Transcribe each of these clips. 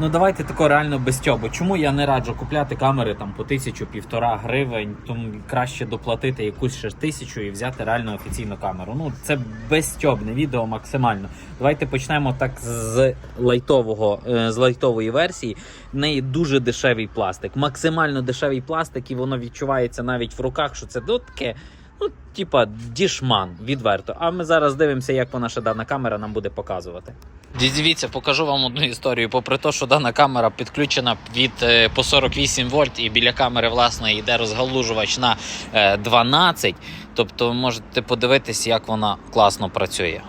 Ну давайте тако реально без тьобу. Чому я не раджу купляти камери там по тисячу півтора гривень, тому краще доплатити якусь ще тисячу і взяти реально офіційну камеру. Ну це безтьобне відео максимально. Давайте почнемо так з лайтового е, з лайтової версії. В неї дуже дешевий пластик, максимально дешевий пластик, і воно відчувається навіть в руках, що це ну, таке. Ну, типа, дішман, відверто. А ми зараз дивимося, як вона ще дана камера нам буде показувати. Дивіться, покажу вам одну історію. Попри те, що дана камера підключена від е, по 48 вольт, і біля камери власне йде розгалужувач на е, 12. Тобто ви можете подивитись, як вона класно працює.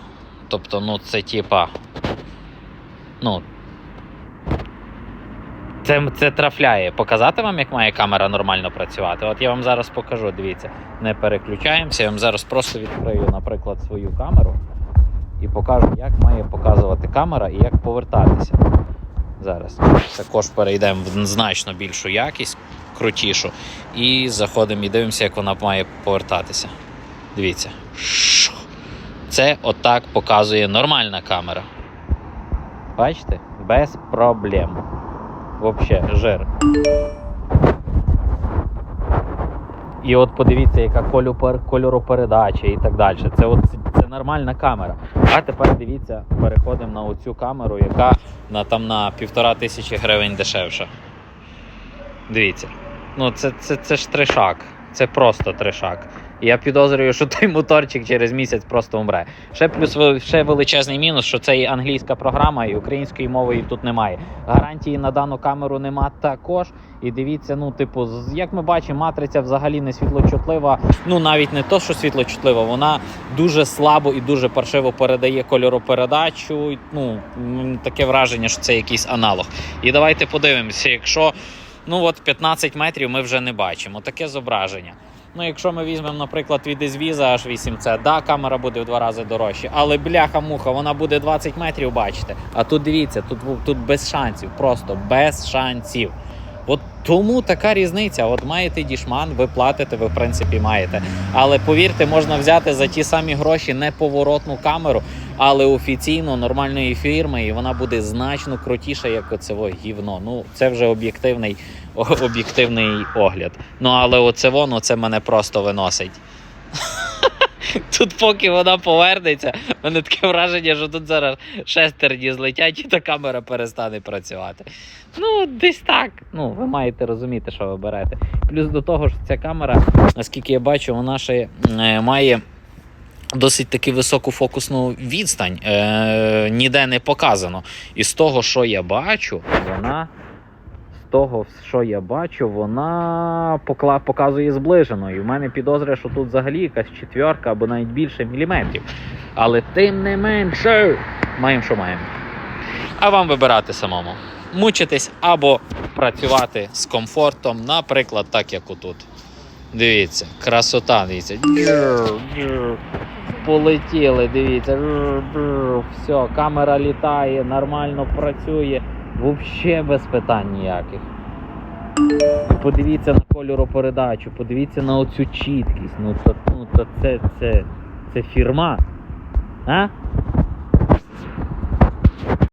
Тобто, ну це типа. Ну. Це, це трафляє. Показати вам, як має камера нормально працювати. От я вам зараз покажу. Дивіться, не переключаємося. Я вам зараз просто відкрию, наприклад, свою камеру і покажу, як має показувати камера і як повертатися. Зараз також перейдемо в значно більшу якість, крутішу, і заходимо і дивимося, як вона має повертатися. Дивіться. Це отак показує нормальна камера. Бачите? Без проблем. Вообще, жир. І от подивіться, яка кольоропередача і так далі. Це, от, це нормальна камера. А тепер дивіться, переходимо на оцю камеру, яка на, там на півтора тисячі гривень дешевша. Дивіться. Ну, це, це, це ж тришак. Це просто трешак. Я підозрюю, що той моторчик через місяць просто умре. Ще плюс ще величезний мінус, що це і англійська програма, і української мови тут немає. Гарантії на дану камеру нема також. І дивіться, ну, типу, як ми бачимо, матриця взагалі не світлочутлива. Ну навіть не то, що світлочутлива, вона дуже слабо і дуже паршиво передає кольоропередачу. Ну таке враження, що це якийсь аналог. І давайте подивимося, якщо ну от 15 метрів ми вже не бачимо. Таке зображення. Ну, якщо ми візьмемо, наприклад, від Ізвіза H8C, да, камера буде в два рази дорожче, але бляха-муха, вона буде 20 метрів, бачите. А тут дивіться, тут, тут без шансів, просто без шансів. От тому така різниця. От маєте дішман, ви платите, ви в принципі маєте. Але повірте, можна взяти за ті самі гроші неповоротну камеру, але офіційно нормальної фірми, і вона буде значно крутіша, як оце гівно. Ну, це вже об'єктивний, об'єктивний огляд. Ну але оце воно це мене просто виносить. Тут, поки вона повернеться, мене таке враження, що тут зараз шестерні злетять, і та камера перестане працювати. Ну, десь так. Ну, ви маєте розуміти, що ви берете. Плюс до того, що ця камера, наскільки я бачу, вона ще е, має. Досить таки високу фокусну відстань, е, ніде не показано. І з того, що я бачу, вона з того, що я бачу, вона покла- показує зближено. І в мене підозрює, що тут взагалі якась четверка або навіть більше міліметрів. Але тим не менше, маємо, що маємо. А вам вибирати самому. Мучитись або працювати з комфортом, наприклад, так як отут. Дивіться, красота, дивіться. Полетіли, дивіться. Все, камера літає, нормально працює. Взагалі без питань ніяких. Подивіться на кольоропередачу, подивіться на оцю чіткість. Ну то, ну, то це, це, це фірма. А?